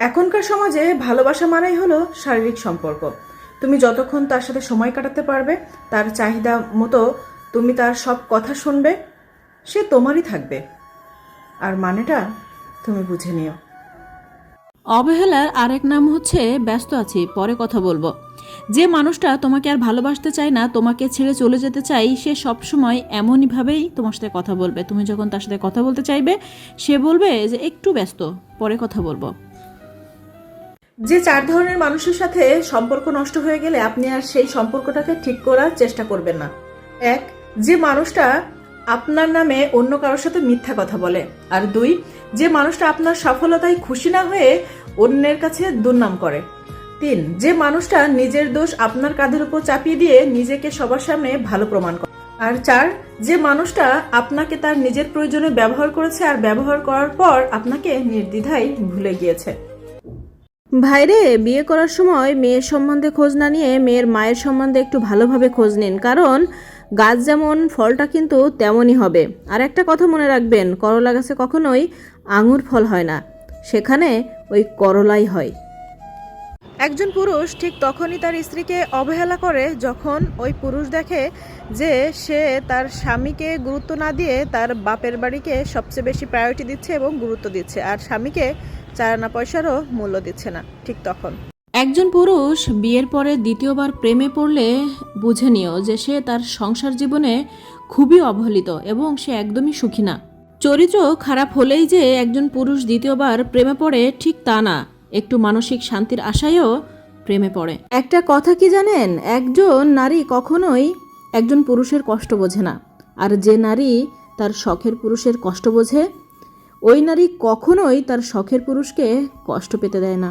এখনকার সমাজে ভালোবাসা মানেই হলো শারীরিক সম্পর্ক। তুমি যতক্ষণ তার সাথে সময় কাটাতে পারবে, তার চাহিদা মতো তুমি তার সব কথা শুনবে, সে তোমারই থাকবে। আর মানেটা তুমি বুঝে নিও। অবহেলার আরেক নাম হচ্ছে ব্যস্ত আছি, পরে কথা বলব। যে মানুষটা তোমাকে আর ভালোবাসতে চায় না, তোমাকে ছেড়ে চলে যেতে চাই সে সবসময় এমনইভাবেই তোমার সাথে কথা বলবে। তুমি যখন তার সাথে কথা বলতে চাইবে, সে বলবে যে, একটু ব্যস্ত, পরে কথা বলব। যে চার ধরনের মানুষের সাথে সম্পর্ক নষ্ট হয়ে গেলে আপনি আর সেই সম্পর্কটাকে ঠিক করার চেষ্টা করবেন না। এক, যে মানুষটা আপনার নামে অন্য কারোর সাথে মিথ্যা কথা বলে। আর দুই, যে মানুষটা আপনার সফলতায় খুশি না হয়ে অন্যের কাছে দুর্নাম করে। তিন, যে মানুষটা নিজের দোষ আপনার কাঁধের উপর চাপিয়ে দিয়ে নিজেকে সবার সামনে ভালো প্রমাণ করে। আর চার, যে মানুষটা আপনাকে তার নিজের প্রয়োজনে ব্যবহার করেছে আর ব্যবহার করার পর আপনাকে নির্দ্বিধায় ভুলে গিয়েছে। ভাইরে, বিয়ে করার সময় মেয়ের সম্বন্ধে খোঁজ না নিয়ে মেয়ের মায়ের সম্বন্ধে একটু ভালোভাবে খোঁজ নিন। কারণ গাছ যেমন ফলটা কিন্তু তেমনই হবে। আর একটা কথা মনে রাখবেন, করলা গাছে কখনোই আঙুর ফল হয় না। সেখানে ওই করলাই হয়। একজন পুরুষ ঠিক তখনই তার স্ত্রীকে অবহেলা করে যখন ওই পুরুষ দেখে যে সে তার স্বামীকে গুরুত্ব না দিয়ে তার বাপের বাড়িকে সবচেয়ে বেশি প্রায়োরিটি দিচ্ছে এবং গুরুত্ব দিচ্ছে। আর স্বামীকে চারানা পয়সারও মূল্য দিচ্ছে না ঠিক তখন। একজন পুরুষ বিয়ের পরে দ্বিতীয়বার প্রেমে পড়লে বুঝে নিও যে সে তার সংসার জীবনে খুবই অবহেলিত এবং সে একদমই সুখী না। চরিত্র খারাপ হলেই যে একজন পুরুষ দ্বিতীয়বার প্রেমে পড়ে ঠিক তা না একটু মানসিক শান্তির আশায়ও প্রেমে পড়ে। একটা কথা কি জানেন? একজন নারী কখনোই একজন পুরুষের কষ্ট বোঝে না আর যে নারী তার শখের পুরুষের কষ্ট বোঝে ওই নারী কখনোই তার শখের পুরুষকে কষ্ট পেতে দেয় না।